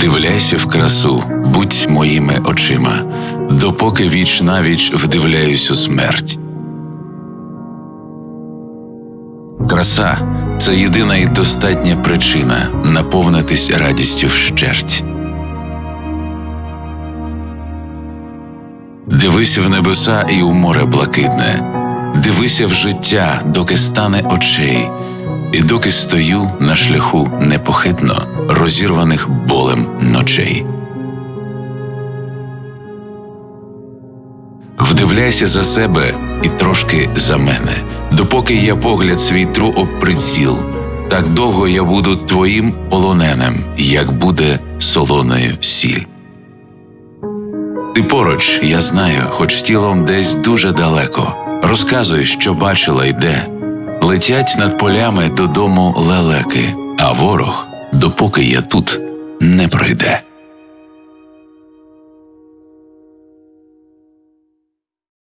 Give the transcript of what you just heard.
Вдивляйся в красу, будь моїми очима, допоки віч навіч вдивляюсь у смерть. Краса це єдина і достатня причина наповнитись радістю вщерть. Дивися в небеса і у море блакитне, дивися в життя, доки стане очей, і доки стою на шляху непохитно розірваних болем ночей. Вдивляйся за себе і трошки за мене, допоки я погляд свій тру об приціл, так довго я буду твоїм полоненим, як буде солоною сіль. Ти поруч, я знаю, хоч тілом десь дуже далеко. Розказуй, що бачила й де. Летять над полями додому лелеки, а ворог, допоки я тут, не пройде.